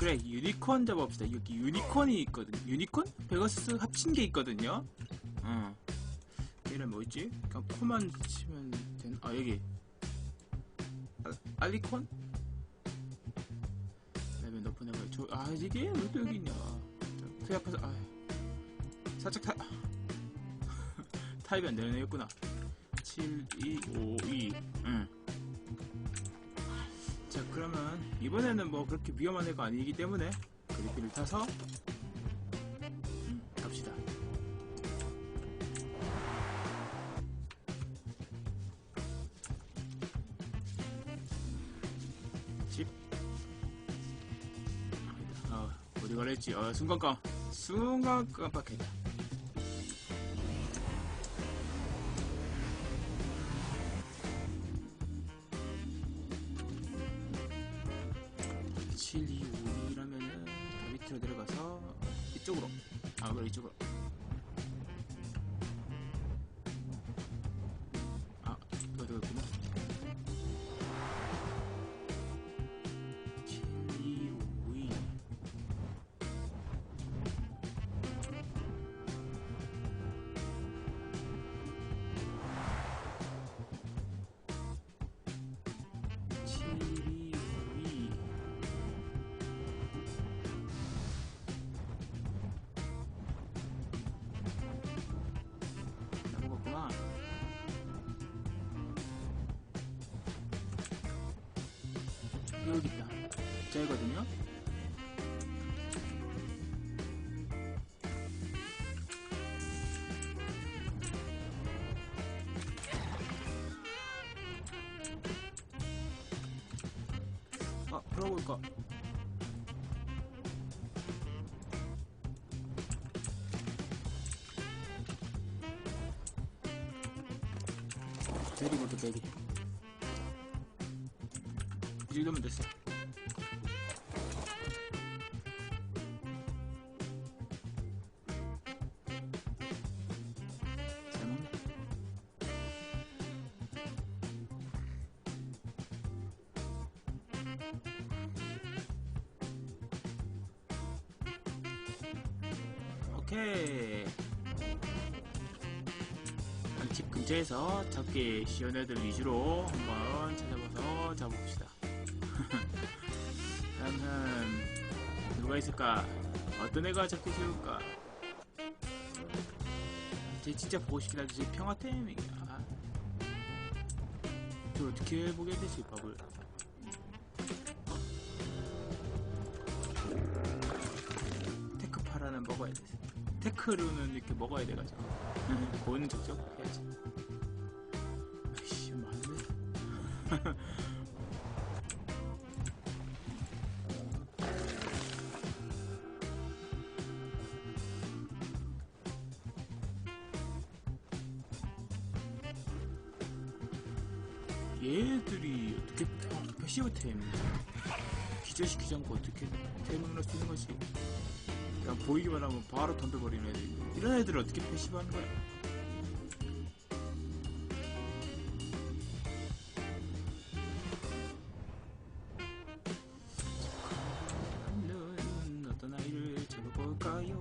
그래 유니콘 잡아봅시다. 여기 유니콘이 있거든. 유니콘? 베가스 합친 게 있거든요. 어. 얘는 뭐 있지? 그냥 코만 치면 되는 아 여기. 알, 알리콘? 레벨 높은 애가 저, 아 이게 왜 또 여기 있냐. 저, 그 앞에서 아. 살짝 타 타입이 안 되는 애였구나. 7, 2, 5, 2 응. 이번에는 뭐 그렇게 위험한 애가 아니기 때문에 그리피를 타서 음, 갑시다. 집. 어, 어디 가랬지? 어, 순간 깜 순간 깜빡했다 쪽으로 아 그래 이쪽으로 저거든요. 아, 그러고 보니까? 베리보드 베리 이 정도면 됐어 집 근처에서 잡기 쉬운 애들 위주로 한번 찾아봐서 잡아봅시다. 다음은 누가 있을까? 어떤 애가 잡기 쉬울까? 쟤 진짜 보고 싶긴 하지 쟤 평화템이야. 저 어떻게 보게 되지 밥을? 테크파라는 먹어야 돼. 테크루는 이렇게 먹어야 돼가지고. 고는 적적 해야지. 아이씨, 많네. 얘들이 어떻게 패시브 템인지 기절시키지 않고 어떻게 템을 넣을 수 있는 거지? 그냥 보이기만 하면 바로 던져버리는 애들 이런 애들을 어떻게 패시브 하는 거야? 어떤 아이를 잡아볼까요?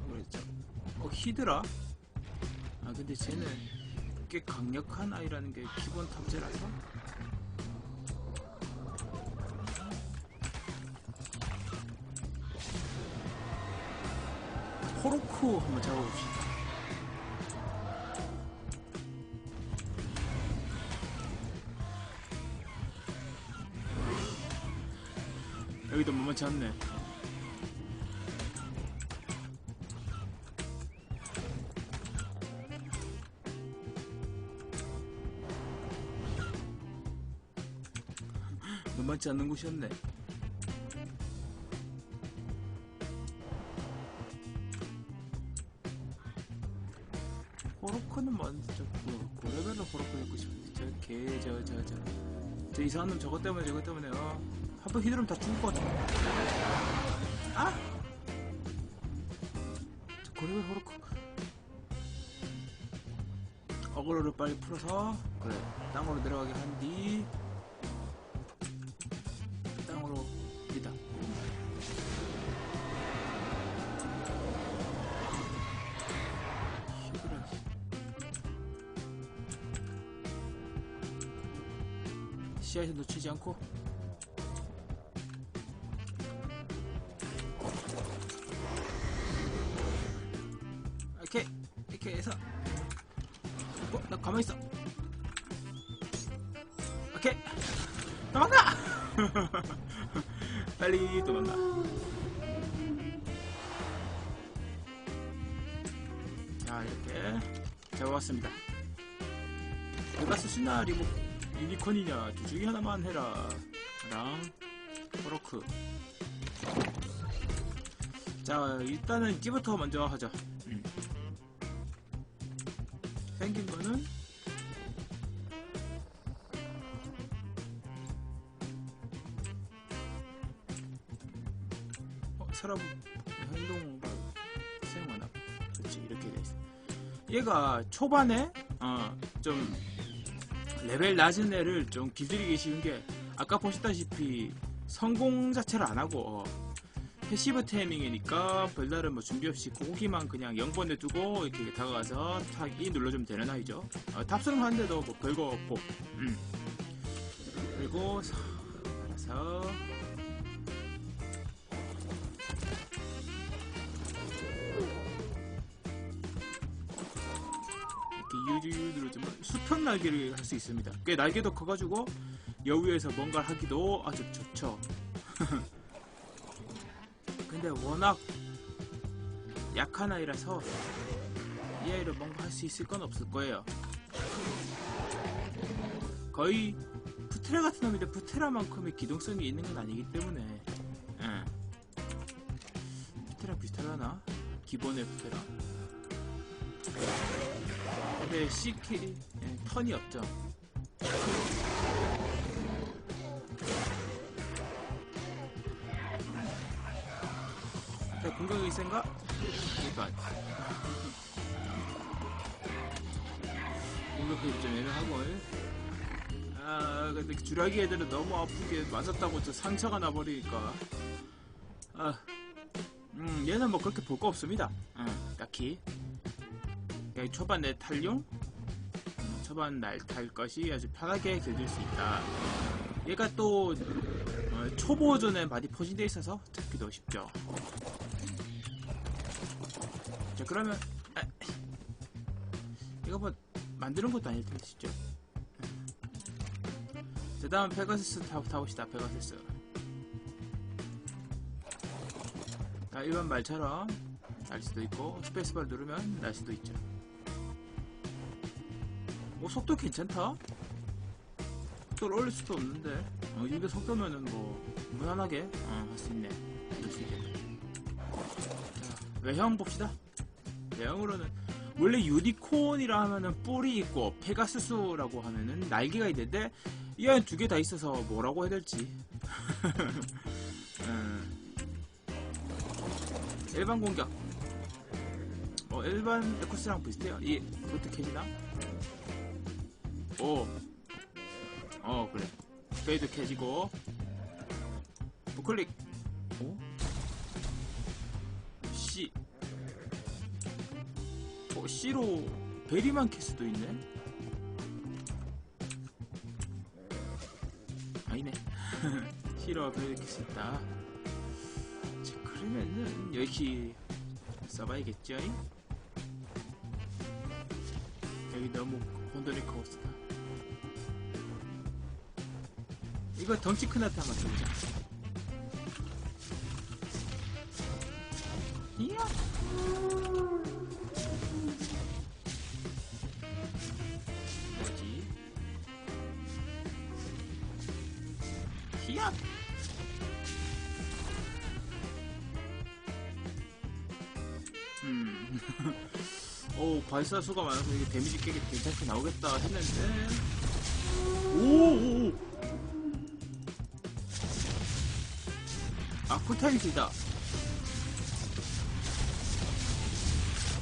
어, 그랬죠. 어, 히드라? 아, 근데 쟤는 꽤 강력한 아이라는 게 기본 탑재라서? 호로코 한번 잡아봅시다. 여기도 만만치 않네. 만만치 않는 곳이었네. 호로코는 먼저 그 고레벨로 호로코 잡고 싶은데. 저개저 저 저. 저 이상한 놈 저것 때문에 저것 때문에 어. 한번 휘두르면 다 죽을 것 같아. 아! 저 고레벨 호로코. 어그로를 빨리 풀어서 그래. 땅으로 내려가게 한 뒤 시야에서 놓치지 않고. 이렇게 이렇게 해서. 어? 나 가만히 있어. 오케이. 도망가! 빨리 도망가. 자 이렇게 잡아왔습니다. 베가스 시나리 뭐 유니콘이냐 둘 중에 하나만 해라. 랑 포로크. 자 일단은 끼부터 먼저 하자. 음. 생긴 거는 어, 사람 행동과 사용하나? 그렇지 이렇게 돼 있어. 얘가 초반에 어, 좀 레벨 낮은 애를 좀 길들이기 쉬운 게 아까 보셨다시피 성공 자체를 안 하고 어, 패시브 테이밍이니까 별다른 뭐 준비 없이 고기만 그냥 0번에 두고 이렇게 다가가서 타기 눌러주면 되는 아이죠. 어, 탑승 하는데도 뭐 별거 없고. 음. 그리고 서- 알아서 수평 날개를 할 수 있습니다. 꽤 날개도 커가지고 여위에서 뭔가를 하기도 아주 좋죠. 근데 워낙 약한 아이라서 이 아이로 뭔가 할 수 있을 건 없을 거예요. 거의 푸테라 같은 놈인데 푸테라만큼의 기동성이 있는 건 아니기 때문에 예. 푸테라 비슷하려나? 기본의 푸테라 근데 CK 예, 턴이 없죠. 자, 공격이 센가? 그러니까 공격이 좀 애매하고 아 근데 주라기 애들은 너무 아프게 맞았다고 저 상처가 나버리니까. 아, 음 얘는 뭐 그렇게 볼 거 없습니다. 음, 딱히 그냥 초반 내 탈용 음, 초반 날탈 것이 아주 편하게 길들 수 있다. 얘가 또 어, 초보전에 많이 포진되어 있어서 잡기도 쉽죠. 자 그러면 아, 이거 뭐 만드는 것도 아닐 텐데 진짜. 자 다음 페가수스 타, 타봅시다 페가수스. 자 일반 말처럼 날 수도 있고 스페이스바를 누르면 날 수도 있죠 오 속도 괜찮다? 속도를 올릴 수도 없는데. 어, 이게 속도면은 뭐 무난하게 어, 할 수 있네. 할수 있겠네. 자 외형 봅시다. 외형으로는 원래 유니콘이라 하면은 뿔이 있고 페가수스라고 하면은 날개가 있는데 이 안에 두 개 다 있어서 뭐라고 해야 될지. 음. 일반 공격. 어 일반 에코스랑 비슷해요. 이 그것도 캐지나? 오. 어 그래. 페이드 캐지고. 우클릭. 오? C. 어, C로 베리만 캘 수도 있네. 아니네. C로 베리 캘수 있다. 자 그러면은 여기 써봐야겠죠? 여기 너무 혼돈이 커스다 이거 덩치 큰 아트 한번 써보자. 이야! 뭐지? 히야! 음. 오 발사 수가 많아서 이게 데미지 깨기 괜찮게 나오겠다 했는데. 오오오. 아 쿨타임이 길다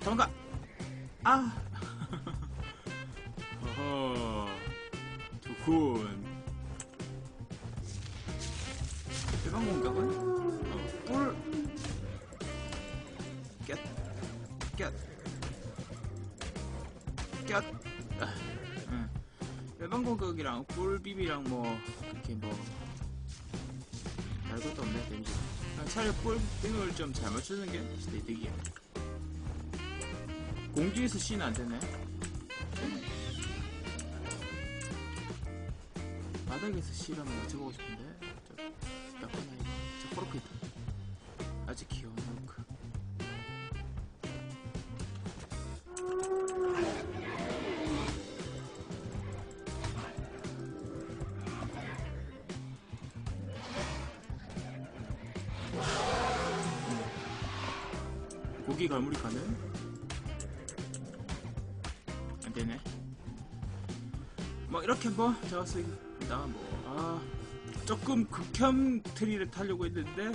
도망가. 아. 어허. 좋군. 일반 공격은 아, 응. 일반 공격이랑 꿀빔이랑 뭐 이렇게 뭐 별것도 없네 데미지. 아, 차라리 꿀빔을 좀 잘 맞추는 게 진짜 이득이야. 공중에서 C는 안 되네. 바닥에서 C라면 맞춰보고 싶은데 저 나쁜 아이가 저 코르크 있다. 아직 귀여운 고기 갈무리 가는? 안 되네. 뭐 이렇게 뭐 잡았습니다. 뭐 아, 조금 극혐 트리를 타려고 했는데 에,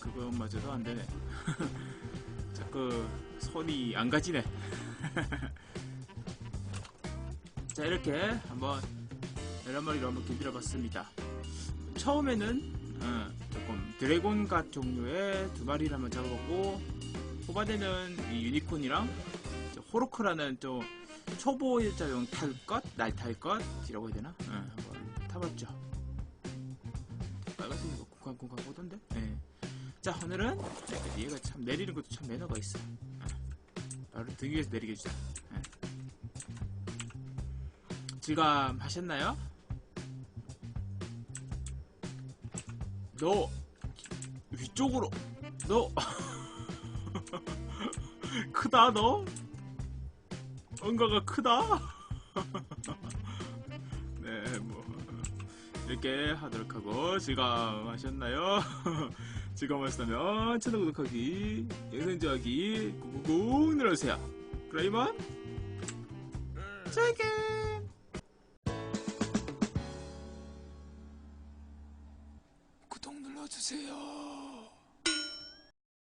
그것마저도 안 되네. 자꾸 손이 안 가지네. 자 이렇게 한번 여러 마리로 한번 길들여 봤습니다. 처음에는 어, 드래곤갓 종류의 두 마리를 한번 잡아보고 후반에는 이 유니콘이랑 저 호로크라는 좀 초보자용 탈 것, 날탈 것이라고 해야 되나? 어, 한번 타봤죠. 빨간색이 뭐 쿵쾅쿵쾅 오던데? 예. 자 오늘은 네, 얘가 참 내리는 것도 참 매너가 있어. 어. 바로 등 위에서 내리게 해주자. 예. 질감하셨나요? 너 위쪽으로. 너. 크다 너? 뭔가가 크다? 네 뭐. 이렇게 하도록 하고 즐거워하셨나요? 즐거워하셨다면 채널 구독하기 영상 좋아하기 꾹꾹 눌러주세요. 그럼 이만 재게